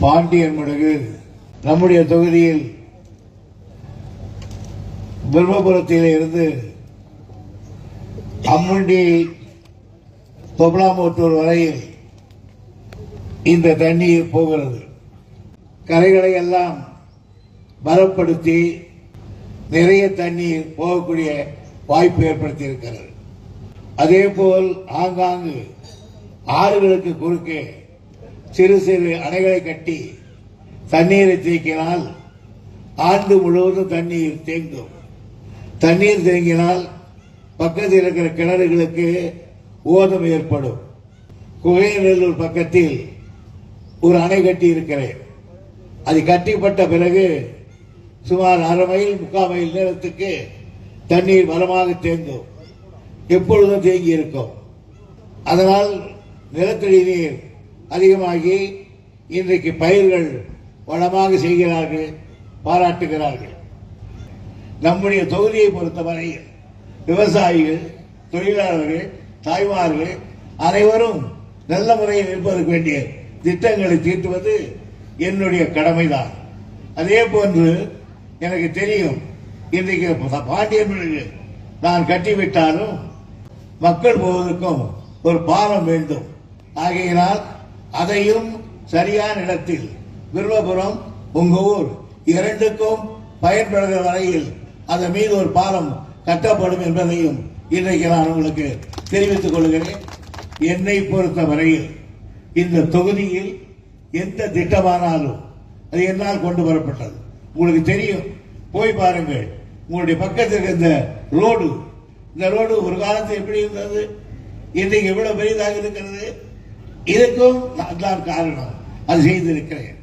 பாண்டியன் மடகு நம்முடைய தொகுதியில் பிரம்மபுரத்தில் இருந்து அம்முண்டி தொபலாமோட்டூர் வரையில் இந்த தண்ணீர் போகிறது. கரைகளை எல்லாம் பலப்படுத்தி நிறைய தண்ணீர் போகக்கூடிய வாய்ப்பு ஏற்படுத்தி இருக்கிறது அதே போல் ஆங்காங்கு ஆறுகளுக்கு குறுக்கே சிறு சிறு அணைகளை கட்டி தண்ணீரை தேக்கினால் ஆண்டு முழுவதும் தண்ணீர் தேங்கும். தண்ணீர் தேங்கினால் பக்கத்தில் இருக்கிற கிணறுகளுக்கு ஓதம் ஏற்படும். குகையநல்லூர் பக்கத்தில் ஒரு அணை கட்டி இருக்கிறேன் அது கட்டிப்பட்ட பிறகு சுமார் அரை மைல் முக்கால் மைல் நேரத்துக்கு தண்ணீர் பலமாக தேங்கும். எப்பொழுதும் தேங்கி இருக்கும் அதனால் நிலத்தடி நீர் அதிகமாகி இன்றைக்கு பயிர்கள் வளமாக செய்கிறார்கள் பாராட்டுகிறார்கள். நம்முடைய தொகுதியை பொறுத்தவரை விவசாயிகள் தொழிலாளர்கள் தாய்மார்கள் அனைவரும் நல்ல முறையில் இருப்பதற்கு வேண்டிய திட்டங்களை தீட்டுவது என்னுடைய கடமைதான். அதே போன்று எனக்கு தெரியும் இன்றைக்கு பாண்டியர்களுக்கு நான் கட்டிவிட்டாலும் மக்கள் போவதற்கும் ஒரு பாலம் வேண்டும். ஆகையினால் அதையும் சரியான இடத்தில் விருவபுரம் உங்க ஊர் இரண்டுக்கும் பயன்படுகிற வரையில் அதன் மீது ஒரு பாலம் கட்டப்படும் என்பதையும் இன்றைக்கு நான் உங்களுக்கு தெரிவித்துக் கொள்கிறேன். என்னை பொறுத்த வரையில் இந்த தொகுதியில் எந்த திட்டமானாலும் அது என்னால் கொண்டு வரப்பட்டது. உங்களுக்கு தெரியும். போய் பாருங்கள். உங்களுடைய பக்கத்தில் இந்த ரோடு. இந்த ரோடு ஒரு காலத்தில் எப்படி இருந்தது? இன்றைக்கு எவ்வளவு பெரியதாக இருக்கிறது? இதுக்கும் நான் காரணம் அது செய்திருக்கிறேன்.